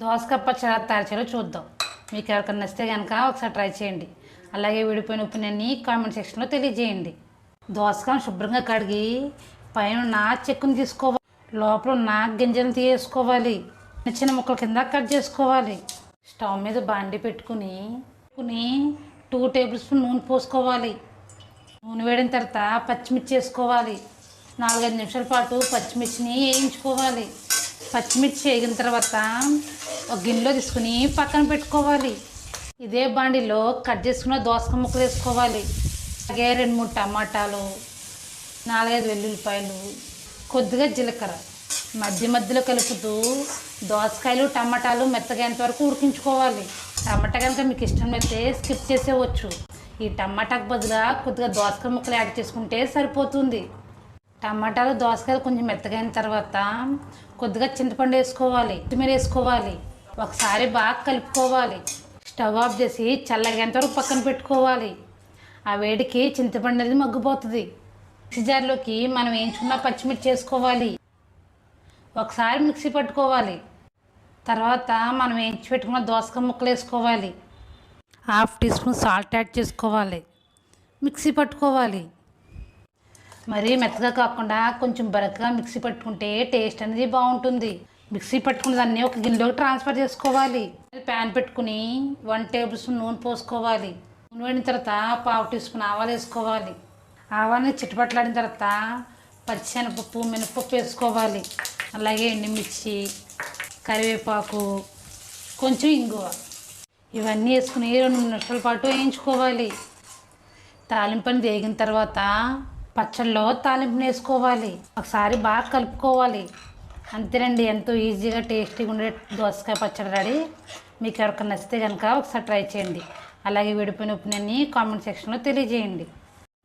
దోసకాయ పచ్చడి తయారు చూద్దాం. మీకు ఎవరికైనా నచ్చితే కనుక ఒకసారి ట్రై చేయండి. అలాగే విడిపోయిన ఉప్పునని కామెంట్ సెక్షన్లో తెలియజేయండి. దోసకాయను శుభ్రంగా కడిగి పైన నా చెక్కుని తీసుకోవాలి. లోపల నా గింజలను తీసుకోవాలి. చిన్న చిన్న ముక్కల కింద కట్ చేసుకోవాలి. స్టవ్ మీద బాండి పెట్టుకుని కొని టూ టేబుల్ స్పూన్ నూనె పోసుకోవాలి. నూనె వేడిన తర్వాత పచ్చిమిర్చి వేసుకోవాలి. నాలుగైదు నిమిషాల పాటు పచ్చిమిర్చిని వేయించుకోవాలి. పచ్చిమిర్చి వేగిన తర్వాత ఒక గిన్నెలో తీసుకుని పక్కన పెట్టుకోవాలి. ఇదే బాండిలో కట్ చేసుకున్న దోసకాయ ముక్కలు వేసుకోవాలి. అలాగే రెండు మూడు టమాటాలు నాలుగైదు వెల్లుల్లిపాయలు కొద్దిగా జీలకర్ర. మధ్య మధ్యలో కలుపుతూ దోసకాయలు టమాటాలు మెత్తగైనంత వరకు ఉడికించుకోవాలి. టమాటా కనుక మీకు ఇష్టం అయితే స్కిప్ చేసేవచ్చు ఈ టమాటాకు బదులుగా కొద్దిగా దోసకాయ ముక్కలు యాడ్ చేసుకుంటే సరిపోతుంది. టమాటాలు దోసకాయలు కొంచెం మెత్తగైన తర్వాత కొద్దిగా చింతపండు వేసుకోవాలి కొత్తిమీర వేసుకోవాలి. ఒకసారి బాగా కలుపుకోవాలి. స్టవ్ ఆఫ్ చేసి చల్లగేంత వరకు పక్కన పెట్టుకోవాలి. ఆ వేడికి చింతపండు అనేది మగ్గిపోతుంది. మిక్సీ జార్లోకి మనం వేయించుకున్న పచ్చిమిర్చి వేసుకోవాలి ఒకసారి మిక్సీ పట్టుకోవాలి. తర్వాత మనం వేయించి పెట్టుకున్న దోసకాయ ముక్కలు వేసుకోవాలి. Half tea spoon salt add చేసుకోవాలి. మిక్సీ పట్టుకోవాలి. మరీ మెత్తగా కాకుండా కొంచెం బరకగా మిక్సీ పట్టుకుంటే టేస్ట్ అనేది బాగుంటుంది. మిక్సీ పట్టుకుని దాన్ని ఒక గిన్నెలోకి ట్రాన్స్ఫర్ చేసుకోవాలి. ప్యాన్ పెట్టుకుని వన్ టేబుల్ స్పూన్ నూనె పోసుకోవాలి. నూనె వేడిన తర్వాత పావు టీ స్పూన్ ఆవాలు వేసుకోవాలి. ఆవాలని చిట్టుపట్లాడిన తర్వాత పచ్చిశనగపప్పు మినపప్పు వేసుకోవాలి. అలాగే ఎండుమిర్చి కరివేపాకు కొంచెం ఇంగువ. ఇవన్నీ వేసుకుని రెండు నిమిషాల పాటు వేయించుకోవాలి. తాలింపని వేగిన తర్వాత పచ్చళ్ళలో తాలింపుని వేసుకోవాలి. ఒకసారి బాగా కలుపుకోవాలి. అంతేనండి ఎంతో ఈజీగా టేస్టీగా ఉండే దోసకాయ పచ్చడి రెడీ. మీకు ఎవరికైనా నచ్చితే కనుక ఒకసారి ట్రై చేయండి. అలాగే విడిపోయిన ఒపీనియన్ని కామెంట్ సెక్షన్లో తెలియజేయండి.